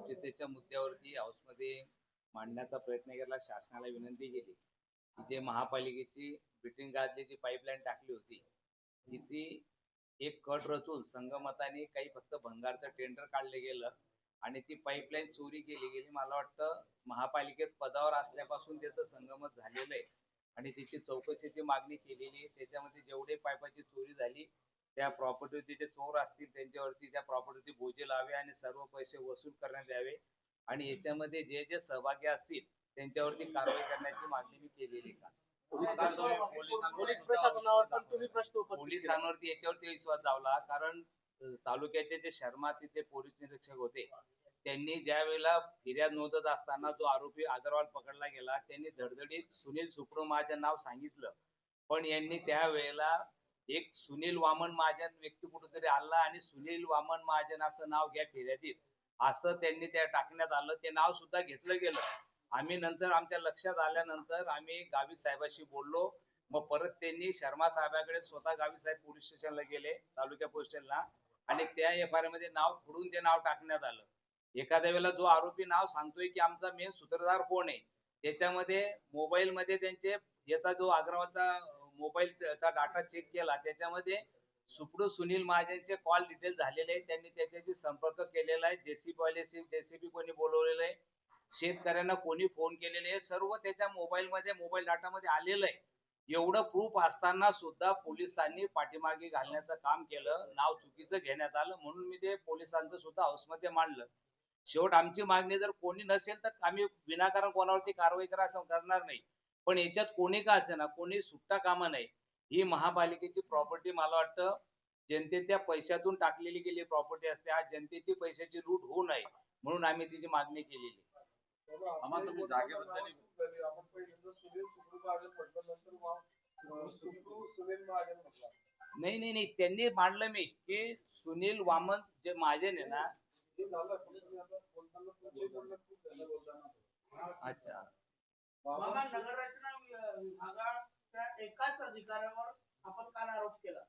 साक्षरतेच्या मुद्द्यावरती हाऊसमध्ये मांडण्याचा प्रयत्न केला शासनाला विनंती केली की जे महापालिकेची बिल्डिंग गाजली जी पाईपलाईन टाकली होती तिची एक कट रचून संगमताने काही फक्त भंगारचं टेंडर काढलं गेलं आणि ती पाईपलाईन चोरी केली गेली. मला वाटतं महापालिकेत पदावर असल्यापासून त्याचं संगमत झालेलं आहे. आणि तिची चौकशीची मागणी केलेली त्याच्यामध्ये जेवढे पाईपाची चोरी झाली त्या प्रॉपर्टीचे जे चोर असतील त्यांच्यावरती त्या प्रॉपर्टीचे बोजे लावे आणि सर्व पैसे वसूल करण्यात यावे. आणि याच्यामध्ये जे जे सहभागी असतील त्यांच्यावरती कारवाई करण्याची मागणी मी केलेली का पोलीस प्रशासनावर पण तुम्ही प्रश्न. पोलिसांवरती याच्यावरती विश्वास दावला कारण तालुक्याचे जे शर्मा तिथे पोलीस निरीक्षक होते त्यांनी ज्या वेळेला फिर्याद नोंदत असताना जो आरोपी अग्रवाल पकडला गेला त्यांनी धडधडीत सुनील सुप्रो महाजन नाव सांगितलं. पण यांनी त्या वेळेला एक सुनील वामन महाजन व्यक्ती कुठेतरी आला आणि सुनील वामन महाजन असं नाव घ्या फिर्यादीत. असं त्यांनी त्या टाकण्यात आलं. ते नाव सुद्धा घेतलं गेलं. आम्ही नंतर आमच्या लक्षात आल्यानंतर आम्ही गावी साहेबाशी बोललो. मग परत त्यांनी शर्मा साहेबाकडे स्वतः गावी साहेब पोलीस स्टेशनला गेले तालुक्या पोलीस स्टेशनला. आणि त्या एफ आयमध्ये नाव फोडून ते नाव टाकण्यात आलं. एखाद्या वेळेला जो आरोपी नाव सांगतोय की आमचा मेन सूत्रधार कोण आहे? त्याच्यामध्ये मोबाईल मध्ये त्यांचे याचा जो अग्रवालचा मोबाईलचा डाटा चेक केला त्याच्यामध्ये सुपडू सुनील महाजनचे कॉल डिटेल झालेले आहे त्यांनी त्याच्याशी संपर्क केलेला आहे. जेसीबी वाल्याशी जेसीबी कोणी बोलवलेलं आहे. शेतकऱ्यांना कोणी फोन केलेले आहे. सर्व त्याच्या मोबाईलमध्ये मोबाईल डाटा मध्ये आलेलं आहे. एवढं प्रूफ असताना सुद्धा पोलिसांनी पाठीमागे घालण्याचं काम केलं. नाव चुकीचं घेण्यात आलं. म्हणून मी ते पोलिसांचं सुद्धा हाऊसमध्ये मांडलं. शेवट आमची मागणी जर कोणी नसेल तर आम्ही विनाकारण कोणावरती कारवाई करा असं करणार नाही. पण याच्यात कोणी का असे ना कोणी सुट्टा कामा नाही ही महापालिकेची प्रॉपर्टी मला वाटतं जनतेच्या पैशातून टाकलेली गेली प्रॉपर्टी असते. आज जनतेची पैशाची लूट होऊ नये म्हणून आम्ही तिची मागणी केलेली. नाही नाही नाही. त्यांनी मांडलं मी की सुनील वामन जे आहे ना हे बोलताना. अच्छा. बाबा. नगररचना वि- विभागाच्या एकाच अधिकाऱ्यावर आपण काल आरोप केला.